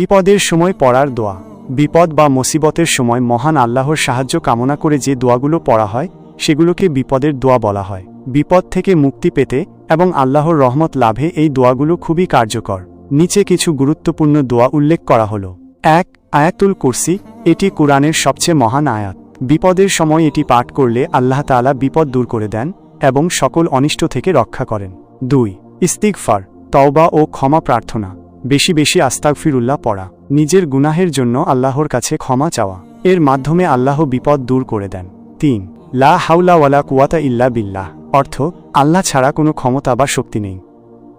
বিপদের সময় পড়ার দোয়া। বিপদ বা মুসিবতের সময় মহান আল্লাহর সাহায্য কামনা করে যে দোয়াগুলো পড়া হয়, সেগুলোকে বিপদের দোয়া বলা হয়। বিপদ থেকে মুক্তি পেতে এবং আল্লাহর রহমত লাভে এই দোয়াগুলো খুবই কার্যকর। নিচে কিছু গুরুত্বপূর্ণ দোয়া উল্লেখ করা হল। এক, আয়াতুল কুরসি, এটি কোরআনের সবচেয়ে মহান আয়াত। বিপদের সময় এটি পাঠ করলে আল্লাহ তাআলা বিপদ দূর করে দেন এবং সকল অনিষ্ট থেকে রক্ষা করেন। দুই, ইস্তিগফার, তওবা ও ক্ষমা প্রার্থনা। বেশি বেশি আস্তাগফিরুল্লাহ পড়া। নিজের গুনাহের জন্য আল্লাহর কাছে ক্ষমা চাওয়া। এর মাধ্যমে আল্লাহ বিপদ দূর করে দেন। তিন, লা হাউলা ওয়ালা কুয়াতা ইল্লা বিল্লাহ। অর্থ, আল্লাহ ছাড়া কোনো ক্ষমতা বা শক্তি নেই।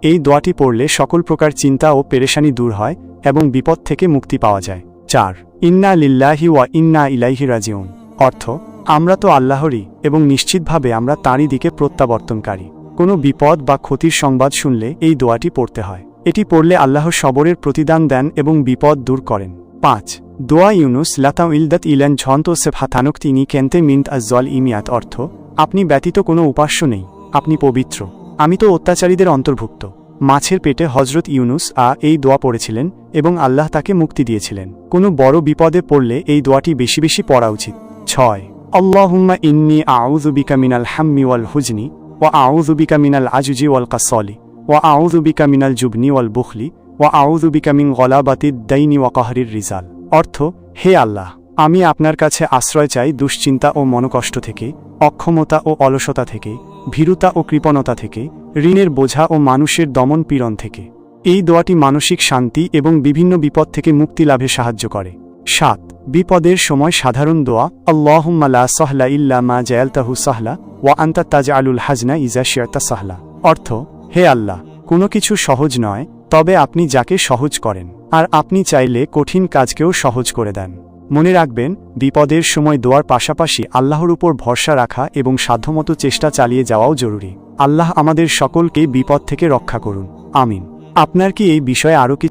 এই দোয়াটি পড়লে সকল প্রকার চিন্তা ও পেরেশানি দূর হয় এবং বিপদ থেকে মুক্তি পাওয়া যায়। চার, ইন্না লিল্লাহি ওয়া ইন্না ইলাইহি রাজিউন। অর্থ, আমরা তো আল্লাহরই এবং নিশ্চিতভাবে আমরা তাঁরই দিকে প্রত্যাবর্তনকারী। কোনো বিপদ বা ক্ষতির সংবাদ শুনলে এই দোয়াটি পড়তে হয়। এটি পড়লে আল্লাহ সবরের প্রতিদান দেন এবং বিপদ দূর করেন। পাঁচ, দোয়া ইউনুস লাতা ইলদাত ইলেন ঝন্ত হাতানুক তিনি কেন্তে মিন্ত আজল ইমিয়াত অর্থ, আপনি ব্যতীত কোনো উপাস্য নেই, আপনি পবিত্র। আমি তো অত্যাচারীদের অন্তর্ভুক্ত। মাছের পেটে হজরত ইউনুস আ এই দোয়া পড়েছিলেন এবং আল্লাহ তাকে মুক্তি দিয়েছিলেন। কোনো বড় বিপদে পড়লে এই দোয়াটি বেশি বেশি পড়া উচিত। ছয়, আল্লাহুম্মা ইন্নি আউজুবিকা মিনাল হাম্মি ওয়াল হুজনি ও আউজুবিকা মিনাল আজুজি ওয়াল কাসলি। ওয়া আউযুবিকা মিনাল জুবনি ওয়াল বুখলি, ওয়া আউযুবিকা মিন গলাবাতিদ দাইনি ওয়া কাহরির রিজাল। অর্থ, হে আল্লাহ, আমি আপনার কাছে আশ্রয় চাই দুশ্চিন্তা ও মনকষ্ট থেকে, অক্ষমতা ও অলসতা থেকে, ভীরুতা ও কৃপণতা থেকে, ঋণের বোঝা ও মানুষের দমন পীড়ন থেকে। এই দোয়াটি মানসিক শান্তি এবং বিভিন্ন বিপদ থেকে মুক্তি লাভে সাহায্য করে। সাত, বিপদের সময় সাধারণ দোয়া, আল্লাহুম্মা লা সাহলা ইল্লা মা জায়ালতাহু সাহলা, ওয়া আন্তা তাজ আলুল হাজনা ইজা শিয়াতা সাহলা। অর্থ হে আল্লাহ, কোনো কিছু সহজ নয়, তবে আপনি যাকে সহজ করেন, আর আপনি চাইলে কঠিন কাজকেও সহজ করে দেন। মনে রাখবেন, বিপদের সময় দোয়ার পাশাপাশি আল্লাহর উপর ভরসা রাখা এবং সাধ্যমতো চেষ্টা চালিয়ে যাওয়াও জরুরি। আল্লাহ আমাদের সকলকে বিপদ থেকে রক্ষা করুন। আমিন। আপনার কি এই বিষয়ে আরও কি